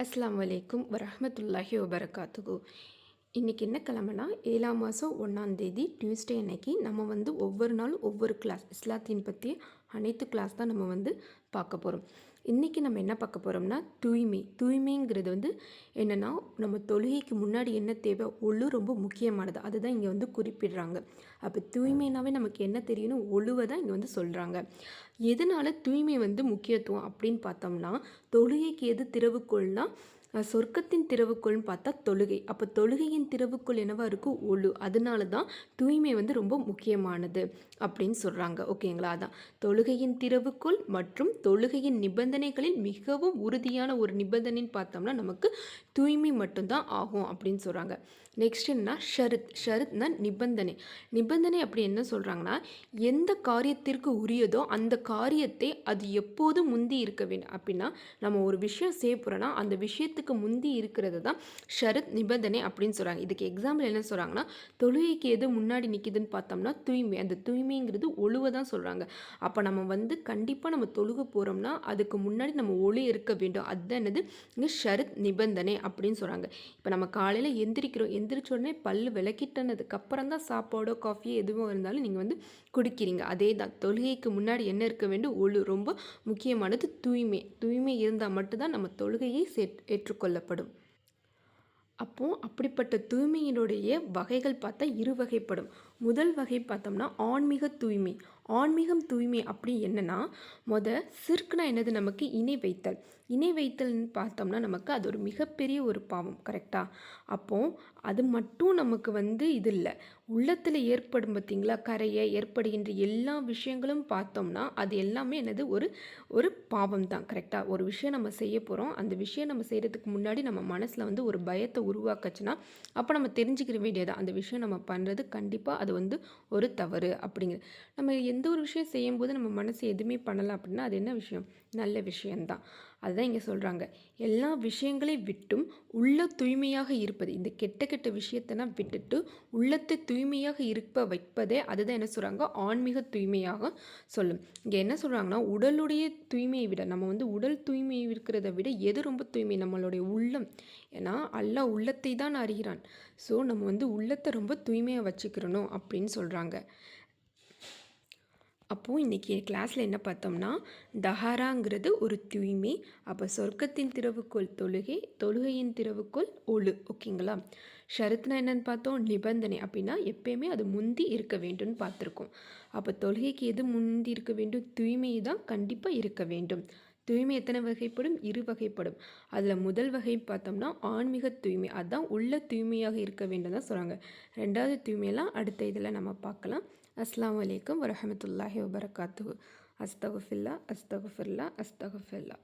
அஸ்லாம் வலைக்கும் வரமத்துல்லாஹி வபரகாத்துகு இன்றைக்கி என்ன கிழமைனா ஏழாம் மாதம் ஒன்றாந்தேதி டியூஸ்டே அன்னைக்கு நம்ம வந்து ஒவ்வொரு நாளும் ஒவ்வொரு கிளாஸ் இஸ்லாத்தின் பற்றி அனைத்து கிளாஸ் தான் நம்ம வந்து பார்க்க போகிறோம் இன்றைக்கி நம்ம என்ன பார்க்க போகிறோம்னா தூய்மை. தூய்மைங்கிறது வந்து என்னென்னா நம்ம தொழுகைக்கு முன்னாடி என்ன தேவை? ஒழு ரொம்ப முக்கியமானது. அதுதான் இங்கே வந்து குறிப்பிடுறாங்க. அப்போ தூய்மைனாவே நமக்கு என்ன தெரியணும்? ஒழுவை தான் இங்கே வந்து சொல்கிறாங்க எதனால் தூய்மை வந்து முக்கியத்துவம் அப்படின்னு பார்த்தோம்னா தொழுகைக்கு எது திறவுக்கோள்னால் சொர்க்கத்தின் திறவுக்குள்னு பார்த்தா தொழுகை. அப்போ தொழுகையின் திறவுக்குள் என்னவா இருக்கும்? ஒழு. அதனால தான் தூய்மை வந்து ரொம்ப முக்கியமானது அப்படின்னு சொல்கிறாங்க ஓகேங்களா? அதான். தொழுகையின் திறவுக்குள் மற்றும் தொழுகையின் நிபந்தனை நிபந்தனைகளில் மிகவும் உறுதியான ஒரு நிபந்தனைன்னு பார்த்தோம்னா நமக்கு தூய்மை மட்டும்தான் ஆகும் அப்படின்னு சொல்கிறாங்க நெக்ஸ்ட் என்ன ஷருத் ஷருத்னா நிபந்தனை. நிபந்தனை அப்படி என்ன சொல்கிறாங்கன்னா எந்த காரியத்திற்கு உரியதோ அந்த காரியத்தை அது எப்போதும் முந்தி இருக்க வேண்டும் அப்படின்னா நம்ம ஒரு விஷயம் செய்ய போகிறோன்னா அந்த விஷயத்துக்கு முந்தி இருக்கிறது தான் ஷரத் நிபந்தனை அப்படின்னு சொல்கிறாங்க இதுக்கு எக்ஸாம்பிள் என்ன சொல்கிறாங்கன்னா தொழுகைக்கு எது முன்னாடி நிற்கிதுன்னு பார்த்தோம்னா தூய்மை. அந்த தூய்மைங்கிறது ஒழுவை தான் சொல்கிறாங்க அப்போ நம்ம வந்து கண்டிப்பாக நம்ம தொழுக போகிறோம்னா அதுக்கு முன்னாடி நம்ம ஒளி இருக்க வேண்டும். அதுதான் என்னது? இங்கே ஷரத் நிபந்தனை அப்படின்னு சொல்கிறாங்க இப்போ நம்ம காலையில் எந்திரிக்கிறோம். எந்திரிச்ச உடனே பல் விளக்கிட்டனதுக்கு அப்புறம் தான் சாப்பாடோ காஃபியோ எதுவும் இருந்தாலும் நீங்கள் வந்து குடிக்கிறீங்க. அதே தான் தொழுகைக்கு முன்னாடி என்ன இருக்க வேண்டும்? ஒழு ரொம்ப முக்கியமானது தூய்மை. தூய்மை இருந்தால் மட்டும்தான் நம்ம தொழுகையை ஏற்று ஏற்றுக்கொள்ளப்படும். அப்போது அப்படிப்பட்ட தூய்மையினுடைய வகைகள் பார்த்தா இரு வகைப்படும் முதல் வகை பார்த்தோம்னா ஆன்மீக தூய்மை. ஆன்மீகம் தூய்மை அப்படி என்னென்னா மொத சிற்குனா என்னது? நமக்கு இணை வைத்தல். இணை வைத்தல்னு பார்த்தோம்னா நமக்கு அது ஒரு மிகப்பெரிய ஒரு பாவம். கரெக்டாக அப்போது அது மட்டும் நமக்கு வந்து இது இல்லை. உள்ளத்தில் ஏற்படும் பார்த்திங்களா? கரையை ஏற்படுகின்ற எல்லா விஷயங்களும் பார்த்தோம்னா அது எல்லாமே என்னது? ஒரு ஒரு பாவம் தான். கரெக்டாக ஒரு விஷயம் நம்ம செய்ய போகிறோம் அந்த விஷயம் நம்ம செய்கிறதுக்கு முன்னாடி நம்ம மனசில் வந்து ஒரு பயத்தை உருவாக்கச்சுன்னா அப்போ நம்ம தெரிஞ்சுக்கிற வேண்டியது அந்த விஷயம் நம்ம பண்ணுறது கண்டிப்பாக அது வந்து ஒரு தவறு அப்படிங்கிற. நம்ம எந்த ஒரு விஷயம் செய்யும்போது நம்ம மனசு எதுவுமே பண்ணலாம் அப்படின்னா அது என்ன விஷயம்? நல்ல விஷயந்தான் அதுதான் இங்கே சொல்கிறாங்க எல்லா விஷயங்களையும் விட்டும் உள்ள தூய்மையாக இருப்பது. இந்த கெட்ட கெட்ட விஷயத்தெல்லாம் விட்டுட்டு உள்ளத்தை தூய்மையாக இருப்ப வைப்பதே அதுதான் என்ன சொல்கிறாங்க ஆன்மீக தூய்மையாக சொல்லும். இங்கே என்ன சொல்கிறாங்கன்னா உடலுடைய தூய்மையை விட நம்ம வந்து உடல் தூய்மையை இருக்கிறத விட எது ரொம்ப தூய்மை? நம்மளுடைய உள்ளம். ஏன்னா அல்லா உள்ளத்தை தான் அறிகிறான். ஸோ நம்ம வந்து உள்ளத்தை ரொம்ப தூய்மையாக வச்சுக்கிறணும் அப்படின்னு சொல்கிறாங்க அப்போது இன்றைக்கி கிளாஸில் என்ன பார்த்தோம்னா தஹாராங்கிறது ஒரு தூய்மை அப்போ சொர்க்கத்தின் திறவுக்குள் தொழுகை தொழுகையின் திறவுக்குள் ஒழு ஓகேங்களா ஷரத்னா என்னென்னு பார்த்தோம் நிபந்தனை. அப்படின்னா எப்பயுமே அது முந்தி இருக்க வேண்டும்னு பார்த்துருக்கோம். அப்போ தொழுகைக்கு எது முந்தி இருக்க வேண்டும்? தூய்மை தான் கண்டிப்பாக இருக்க வேண்டும். தூய்மை எத்தனை வகைப்படும்? இரு வகைப்படும். அதில் முதல் வகை பார்த்தோம்னா ஆன்மீக தூய்மை. அதுதான் உள்ள தூய்மையாக இருக்க வேண்டும் தான் சொல்கிறாங்க ரெண்டாவது தூய்மையெல்லாம் அடுத்த இதில் நம்ம பார்க்கலாம். அஸ்லாம் வலைக்கம் வரமத்துல்லாஹி வபரகாத்து அஸ்தகுஃபில்லா அஸ்தகுஃபில்லா அஸ்தகுஃபில்லா